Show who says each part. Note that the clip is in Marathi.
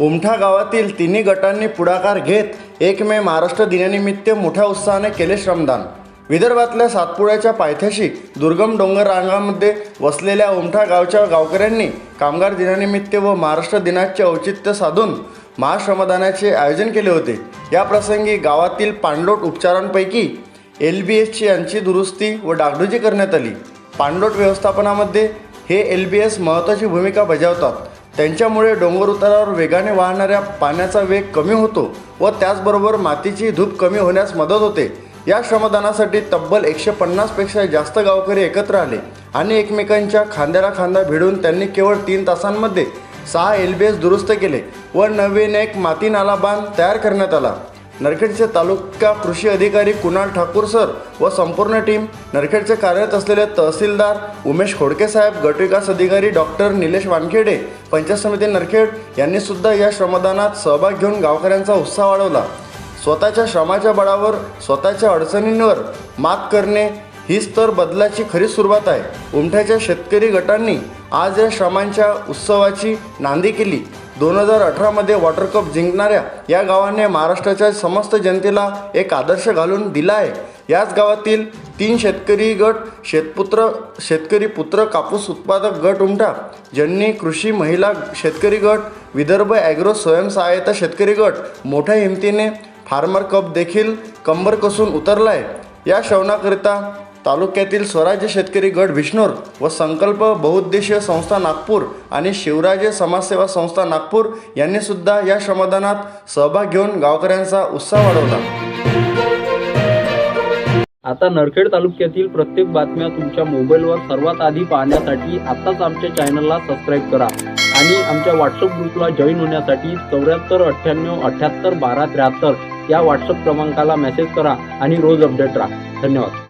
Speaker 1: उमठा गावातील तिन्ही गटांनी पुढाकार घेत एक मे महाराष्ट्र दिनानिमित्त मोठ्या उत्साहाने केले श्रमदान. विदर्भातल्या सातपुड्याच्या पायथ्याशी दुर्गम डोंगर रांगामध्ये वसलेल्या उमठा गावच्या गावकऱ्यांनी कामगार दिनानिमित्त व महाराष्ट्र दिनाचे औचित्य साधून महाश्रमदानाचे आयोजन केले होते. या प्रसंगी गावातील पाणलोट उपचारांपैकी एल बी एसची यांची दुरुस्ती व डागडुजी करण्यात आली. पाणलोट व्यवस्थापनामध्ये हे एल बी एस महत्त्वाची भूमिका बजावतात. त्यांच्यामुळे डोंगर उतारावर वेगाने वाहणाऱ्या पाण्याचा वेग कमी होतो व त्याचबरोबर मातीची धूप कमी होण्यास मदत होते. या श्रमदानासाठी तब्बल एकशे पन्नासपेक्षा जास्त गावकरी एकत्र आले आणि एकमेकांच्या खांद्याला खांदा भिडून त्यांनी केवळ तीन तासांमध्ये सहा एल बी एस दुरुस्त केले व नवीन एक माती नाला बांध तयार करण्यात आला. नरखेडचे तालुका कृषी अधिकारी कुणाल ठाकूर सर व संपूर्ण टीम नरखेडचे कार्यरत असलेले तहसीलदार उमेश खोडके साहेब गटविकास अधिकारी डॉक्टर निलेश वानखेडे पंचायत समिती नरखेड यांनी सुद्धा या श्रमदानात सहभाग घेऊन गावकऱ्यांचा उत्साह वाढवला. स्वतःच्या श्रमाच्या बळावर स्वतःच्या अडचणींवर मात करणे हीच तर बदलाची खरी सुरुवात आहे. उमठ्याच्या शेतकरी गटांनी आज या श्रमांच्या उत्सवाची नांदी केली. दोन हजार अठरामध्ये वॉटर कप जिंकणाऱ्या या गावाने महाराष्ट्राच्या समस्त जनतेला एक आदर्श घालून दिला आहे. याच गावातील तीन शेतकरी गट शेतपुत्र शेतकरी पुत्र कापूस उत्पादक गट उमटा ज्यांनी कृषी महिला शेतकरी गट विदर्भ ॲग्रो स्वयंसहायता शेतकरी गट मोठ्या हिमतीने फार्मर कप देखील कंबर कसून उतरला आहे या श्रवणाकरिता तालुक्यातील स्वराज्य शेतकरी गट विष्णूर व संकल्प बहुउद्देशीय संस्था नागपूर आणि शिवराज्य समाजसेवा संस्था नागपूर यांनी सुद्धा या श्रमदानात सहभाग घेऊन गावकऱ्यांचा उत्साह वाढवला.
Speaker 2: आता नरखेड तालुक्यातील प्रत्येक बातम्या तुमच्या मोबाईलवर सर्वात आधी पाहण्यासाठी आत्ताच आमच्या चॅनलला सबस्क्राईब करा आणि आमच्या व्हॉट्सअप ग्रुपला जॉईन होण्यासाठी चौऱ्याहत्तर अठ्ठ्याण्णव अठ्ठ्याहत्तर बारा त्र्याहत्तर या व्हॉट्सअप क्रमांकाला मेसेज करा आणि रोज अपडेट राहा. धन्यवाद.